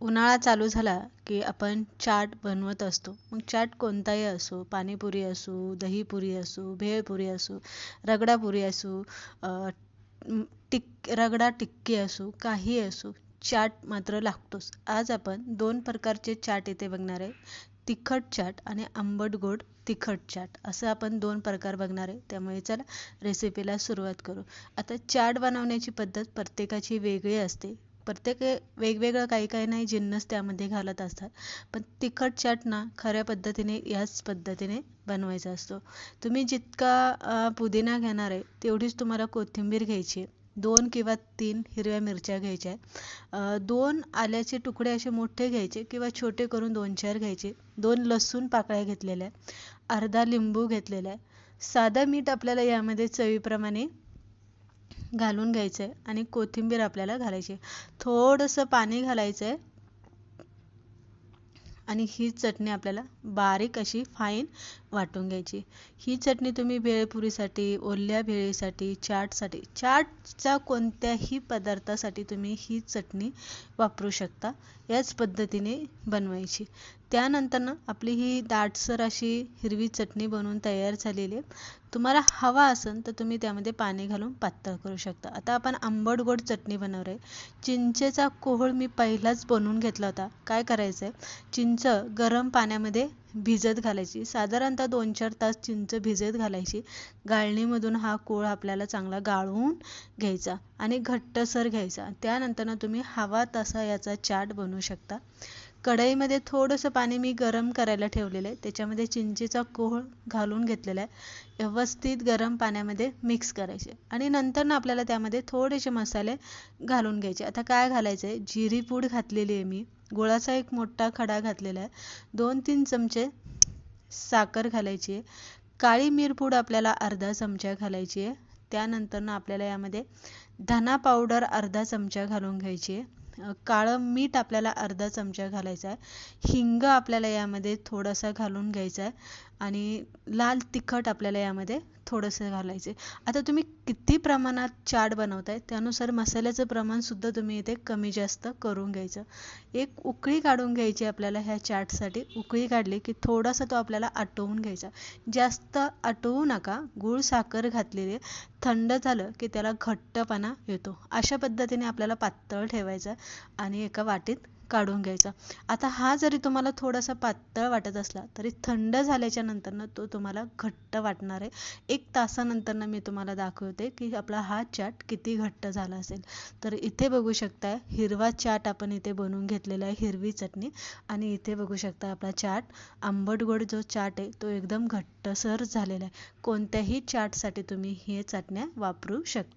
उन्हाळा चालू झाला की आपण चाट बनवत असतो. मग चाट कोणताही असो पाणीपुरी असो दहीपुरी असो भेळपुरी असो रगडापुरी असो टिक रगडा टिक्की असो काही असो चाट मात्र लागतोच. आज आपण दोन प्रकारचे चाट येथे बघणार आहे. तिखट चाट आणि आंबट गोड तिखट चाट. असं आपण दोन प्रकार बघणार आहे. त्यामुळे चला रेसिपीला सुरुवात करू. आता चाट बनवण्याची पद्धत प्रत्येकाची वेगळी असते. प्रत्येक वेगवेगळं काही काही नाही जिन्नस त्यामध्ये घालत असतात. पण तिखट चाट ना खऱ्या पद्धतीने याच पद्धतीने बनवायचा असतो. तुम्ही जितका पुदिना घेणार आहे तेवढीच तुम्हाला कोथिंबीर घ्यायची दोन किंवा तीन हिरव्या मिरच्या घ्यायच्या दोन आल्याचे तुकडे असे मोठे घ्यायचे किंवा छोटे करून दोन चार घ्यायचे. दोन लसूण पाकळ्या घेतलेल्या अर्धा लिंबू घेतलेला आहे. साधं मीठ आपल्याला यामध्ये चवीप्रमाणे घालून घ्यायचं आहे आणि कोथिंबीर आपल्याला घालायची. थोडंसं पाणी घालायचं आहे आणि ही चटणी आपल्याला बारीक अशी फाईन वाटून घ्यायची. ही चटणी तुम्ही भेळपुरीसाठी ओल्या भेळीसाठी चाटसाठी चाटच्या कोणत्याही पदार्थासाठी तुम्ही ही चटणी वापरू शकता. याच पद्धतीने बनवायची. त्यानंतर ना आपली ही दाटसर अशी हिरवी चटणी बनवून तयार झालेली आहे. तुम्हाला हवा असेल तर तुम्ही त्यामध्ये पाणी घालून पातळ करू शकता. आता आपण आंबट गोड चटणी बनवणार आहे चिंचेचा कोहळ मी पहिलाच बनवून घेतला होता. काय करायचं आहे चिंच गरम पाण्यामध्ये भिजत घालायची. साधारणतः दोन चार तास चिंच भिजत घालायची. गाळणीमधून हा कोळ आपल्याला चांगला गाळून घ्यायचा आणि घट्टसर घ्यायचा. त्यानंतर तुम्ही हवा तसा याचा चाट बनवू शकता. कढईमध्ये थोडंसं पाणी मी गरम करायला ठेवलेलं आहे. त्याच्यामध्ये चिंचेचा कोळ घालून घेतलेला आहे. व्यवस्थित गरम पाण्यामध्ये मिक्स करायचे. आणि नंतर ना आपल्याला त्यामध्ये थोडेसे मसाले घालून घ्यायचे. आता काय घालायचं आहे जिरी पूड घातलेली आहे मी. गुळाचा एक मोठा खडा घातलेला आहे. दोन तीन चमचे साखर घालायची आहे. काळी मिरपूड आपल्याला अर्धा चमचा घालायची आहे. त्यानंतर ना आपल्याला यामध्ये धना पावडर अर्धा चमचा घालून घ्यायची आहे. काळं मीठ आपल्याला अर्धा चमचा घालायचा आहे. हिंग आपल्याला यामध्ये थोडासा घालून घ्यायचा आहे. आणि लाल तिखट आपल्याला यामध्ये थोडंसं घालायचं. आता तुम्ही किती प्रमाणात चाट बनवताय त्यानुसार मसाल्याचं प्रमाणसुद्धा तुम्ही इथे कमी जास्त करून घ्यायचं. एक उकळी काढून घ्यायची आपल्याला ह्या चाटसाठी. उकळी काढली की थोडासा तो आपल्याला आटवून घ्यायचा. जास्त आटवू नका गूळ साखर घातलेली थंड झालं की त्याला घट्टपणा येतो. अशा पद्धतीने आपल्याला पातळ ठेवायचं आणि एका वाटीत काढून घ्यायचा. आता हा जरी तुम्हाला थोडासा पातळ वाटत असला तरी थंड झाल्याच्या नंतरनं तो तुम्हाला घट्ट वाटणार आहे. एक तासानंतरनं मी तुम्हाला दाखवते की आपला हा चाट किती घट्ट झाला असेल. तर इथे बघू शकता हिरवा चाट आपण इथे बनवून घेतलेला आहे हिरवी चटणी. आणि इथे बघू शकता आपला चाट आंबट गोड जो चाट आहे तो एकदम घट्टसर झालेला आहे. कोणत्याही चाटसाठी तुम्ही हे चटण्या वापरू शकता.